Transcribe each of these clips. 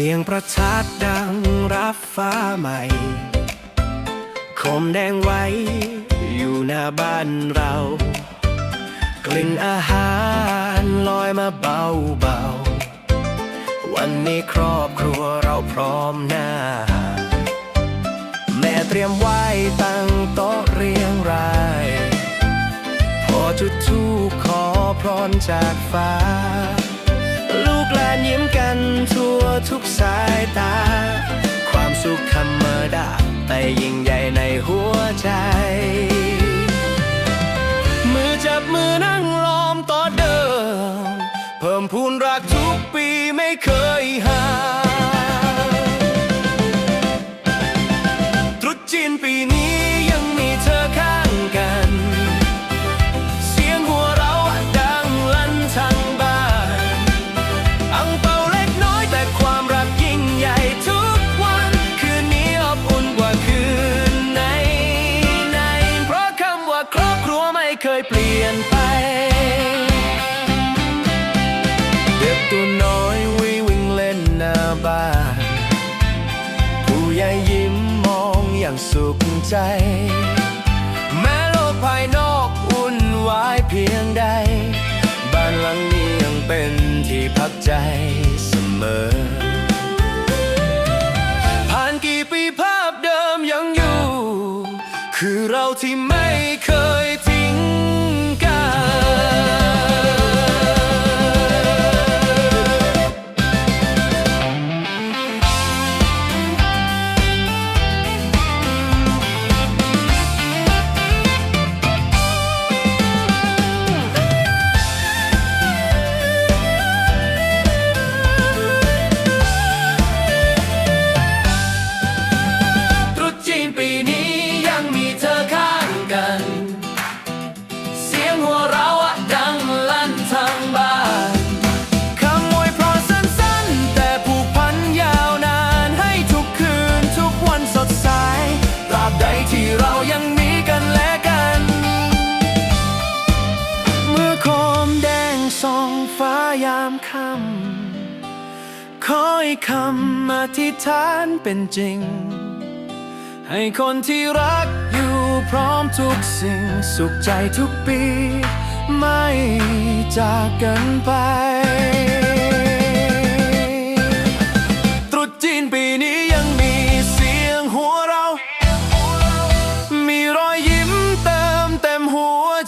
สียงประทัดดังรับฟ้าใหม่ คมแดงไว้ อยู่หน้าบ้านเรา กลิ่นอาหารลอยมาเบาๆวันนี้ครอบครัวเราพร้อมหน้า แม่เตรียมไหว้ตั้งโต๊ะเรียงราย พอจุดธูปขอพรจากฟ้า ลูกหลานยิ้มกันทั่วทุกสายตา ความสุขธรรมดาแต่ยิ่งใหญ่ในหัวใจ มือจับมือนั่งล้อมต่อเดิม เพิ่มพูนรักทุกปีไม่เคย รอบครัวไม่เคยเปลี่ยนไป เด็กตัวน้อยวิ่งวิ่งเล่นหน้าบ้าน ผู้ใหญ่ยิ้มมองอย่างสุขใจ แม้โลกภายนอกวุ่นวายเพียงใด บ้านหลังนี้ยังเป็นที่พักใจเสมอ เราที่ไม่เคยทิ้ง ที่เรายังมีกันและกัน เมื่อโคมแดงส่องฟ้ายามค่ำขอให้คำอธิษฐานเป็นจริง ให้คนที่รักอยู่พร้อมทุกสิ่ง สุขใจทุกปี ไม่จากกันไป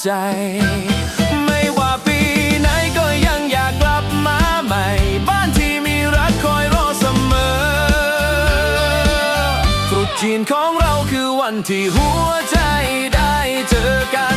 ใจ ไม่ว่าปีไหนก็ยังอยากกลับมาใหม่ บ้านที่มีรักคอยรอเสมอตรุษจีนของเราคือวันที่หัวใจได้เจอกัน